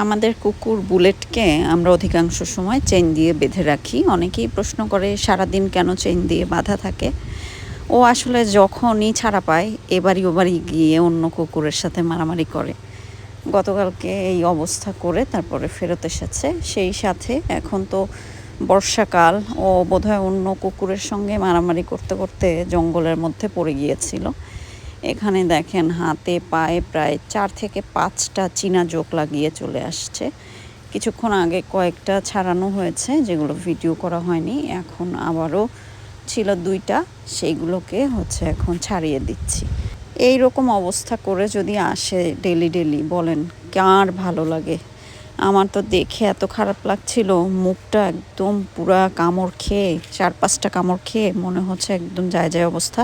আমাদের কুকুর বুলেটকে আমরা অধিকাংশ সময় চেন দিয়ে বেঁধে রাখি। অনেকেই প্রশ্ন করে, সারাদিন কেন চেন দিয়ে বাঁধা থাকে? ও আসলে যখনই ছাড়া পায়, এবারই ওবারই গিয়ে অন্য কুকুরের সাথে মারামারি করে। গতকালকে এই অবস্থা করে তারপরে ফেরত এসেছে। সেই সাথে এখন তো বর্ষাকাল, ও বোধহয় অন্য কুকুরের সঙ্গে মারামারি করতে করতে জঙ্গলের মধ্যে পড়ে গিয়েছিল। এখানে দেখেন হাতে, পায়ে প্রায় চার থেকে পাঁচটা চীনা জোক লাগিয়ে চলে আসছে। কিছুক্ষণ আগে কয়েকটা ছাড়ানো হয়েছে, যেগুলো ভিডিও করা হয়নি। এখন আবারও ছিল দুইটা, সেইগুলোকে হচ্ছে এখন ছাড়িয়ে দিচ্ছি। এই রকম অবস্থা করে যদি আসে ডেলি ডেলি, বলেন কার ভালো লাগে? আমার তো দেখে এত খারাপ লাগছিল, মুখটা একদম পুরা কামড় খেয়ে, চার পাঁচটা কামড় খেয়ে মনে হচ্ছে একদম যায় যায় অবস্থা।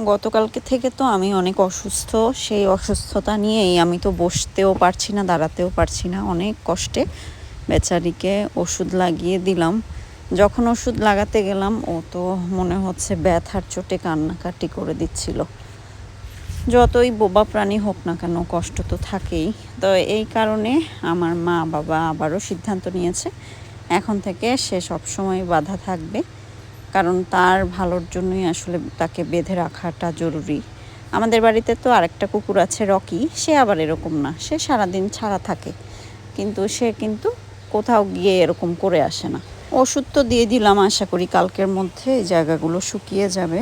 গতকালকে থেকে তো আমি অনেক অসুস্থ, সেই অসুস্থতা নিয়েই আমি তো বসতেও পারছি না, দাঁড়াতেও পারছি না। অনেক কষ্টে বেচারিকে ওষুধ লাগিয়ে দিলাম। যখন ওষুধ লাগাতে গেলাম, ও তো মনে হচ্ছে ব্যথার চোটে কান্নাকাটি করে দিচ্ছিল। যতই বোবা প্রাণী হোক না কেন, কষ্ট তো থাকেই। তো এই কারণে আমার মা বাবা আবারও সিদ্ধান্ত নিয়েছে, এখন থেকে সে সবসময় বাধা থাকবে। কারণ তার ভালোর জন্যই আসলে তাকে বেঁধে রাখাটা জরুরি। আমাদের বাড়িতে তো আরেকটা কুকুর আছে রকি, সে আবার এরকম না, সে সারাদিন ছাড়া থাকে। কিন্তু সে কিন্তু কোথাও গিয়ে এরকম করে আসে না। ওষুধ তো দিয়ে দিলাম, আশা করি কালকের মধ্যে এই জায়গাগুলো শুকিয়ে যাবে।